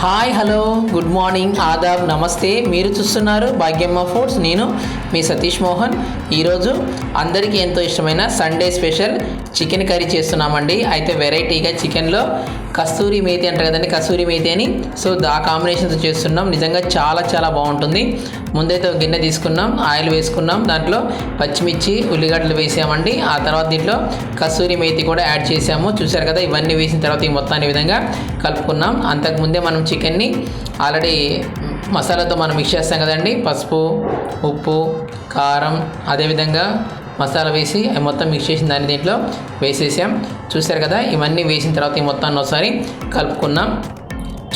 Hi hello good morning ఆదాబ్ నమస్తే మీరు చూస్తున్నారు భాగ్యమ్మ ఫుడ్స్ నేను మీ సతీష్ మోహన్. ఈరోజు అందరికీ ఎంతో ఇష్టమైన సండే స్పెషల్ చికెన్ కర్రీ చేస్తున్నామండి. అయితే వెరైటీగా చికెన్లో కస్తూరి మేతి అంటారు కదండి కస్తూరి మేతి అని. సో ఆ కాంబినేషన్తో చేస్తున్నాం. నిజంగా చాలా చాలా బాగుంటుంది. ముందైతే గిన్నె తీసుకున్నాం ఆయిల్ వేసుకున్నాం. దాంట్లో పచ్చిమిర్చి ఉల్లిగడ్డలు వేసామండి. ఆ తర్వాత దీంట్లో కస్తూరి మేతి కూడా యాడ్ చేసాము. చూసారు కదా ఇవన్నీ వేసిన తర్వాత ఈ మొత్తాన్ని విధంగా కలుపుకున్నాం. అంతకుముందే మనం చికెన్ని ఆల్రెడీ మసాలాతో మనం మిక్స్ చేస్తాం కదండి. పసుపు ఉప్పు కారం అదేవిధంగా మసాలా వేసి అవి మొత్తం మిక్స్ చేసిన దాన్ని దీంట్లో వేసేసాం. చూసారు కదా ఇవన్నీ వేసిన తర్వాత ఈ మొత్తాన్ని ఒకసారి కలుపుకున్నాం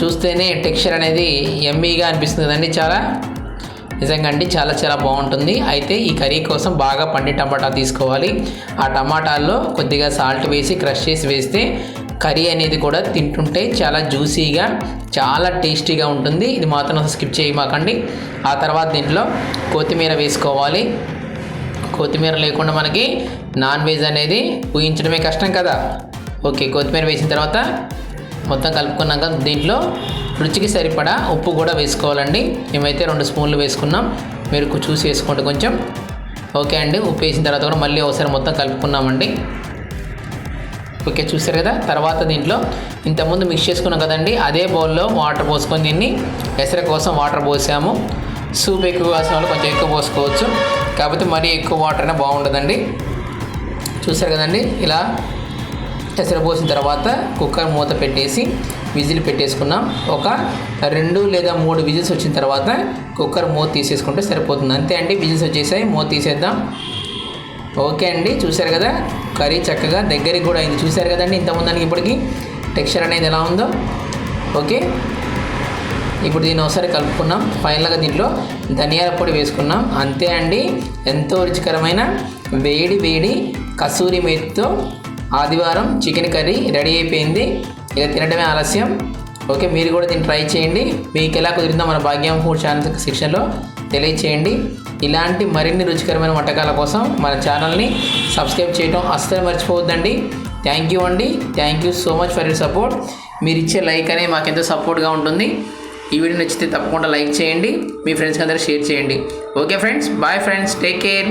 చూస్తేనే టెక్స్చర్ అనేది ఎమ్మీగా అనిపిస్తుంది కదండి చాలా. నిజంగా అండి చాలా చాలా బాగుంటుంది. అయితే ఈ కర్రీ కోసం బాగా పండి టమాటా తీసుకోవాలి. ఆ టమాటాల్లో కొద్దిగా సాల్ట్ వేసి క్రష్ చేసి వేస్తే కర్రీ అనేది కూడా తింటుంటే చాలా జ్యూసీగా చాలా టేస్టీగా ఉంటుంది. ఇది మాత్రం అసలు స్కిప్ చేయమాకండి. ఆ తర్వాత దీంట్లో కొత్తిమీర వేసుకోవాలి. కొత్తిమీర లేకుండా మనకి నాన్ వెజ్ అనేది ఊహించడమే కష్టం కదా. ఓకే కొత్తిమీర వేసిన తర్వాత మొత్తం కలుపుకున్నాక దీంట్లో రుచికి సరిపడా ఉప్పు కూడా వేసుకోవాలండి. మేమైతే రెండు స్పూన్లు వేసుకున్నాం. మీరు చూసి వేసుకోండి కొంచెం. ఓకే అండి ఉప్పు వేసిన తర్వాత కూడా మళ్ళీ ఒకసారి మొత్తం కలుపుకున్నామండి. ఓకే చూసారు కదా? తర్వాత దీంట్లో ఇంతకుముందు మిక్స్ చేసుకున్నాం కదండి అదే బౌల్లో వాటర్ పోసుకొని దీన్ని ఎసర కోసం వాటర్ పోసాము. సూప్ ఎక్కువ కాసిన వాళ్ళు కొంచెం ఎక్కువ పోసుకోవచ్చు. కాకపోతే మరీ ఎక్కువ వాటర్ అయినా బాగుండదండి. చూసారు కదండి? ఇలా ఎసరు పోసిన తర్వాత కుక్కర్ మూత పెట్టేసి విజిల్ పెట్టేసుకున్నాం ఒక రెండు లేదా మూడు విజిల్స్ వచ్చిన తర్వాత కుక్కర్ మూత తీసేసుకుంటే సరిపోతుంది. అంతే అండి విజిల్స్ వచ్చేసాయి మూత తీసేద్దాం. ఓకే అండి చూశారు కదా? కర్రీ చక్కగా దగ్గరికి కూడా అయింది. చూశారు కదండి ఇంతకుముందానికి ఇప్పటికి టెక్స్చర్ అనేది ఎలా ఉందో? ఓకే. ఇప్పుడు దీన్ని ఒకసారి కలుపుకున్నాం. ఫైనల్గా దీంట్లో ధనియాల పొడి వేసుకున్నాం. అంతే అండి. ఎంతో రుచికరమైన వేడి వేడి కసూరి మేతితో ఆదివారం చికెన్ కర్రీ రెడీ అయిపోయింది. ఇక తినడమే ఆలస్యం. ఓకే మీరు కూడా దీన్ని ట్రై చేయండి. మీకు ఎలా కుదిరిందో మన భాగ్యం ఫుడ్ ఛానల్ శిక్షణలో తెలియచేయండి. ఇలాంటి మరిన్ని రుచికరమైన వంటకాల కోసం మన ఛానల్ని సబ్స్క్రైబ్ చేయడం అస్సలు మర్చిపోవద్దండి. థ్యాంక్ యూ అండి. Thank you so much for your support. మీరు ఇచ్చే లైక్ అనేది మాకెంతో సపోర్ట్గా ఉంటుంది. ఈ వీడియో నచ్చితే తప్పకుండా లైక్ చేయండి. మీ ఫ్రెండ్స్కి అందరూ షేర్ చేయండి. Okay friends bye friends take care.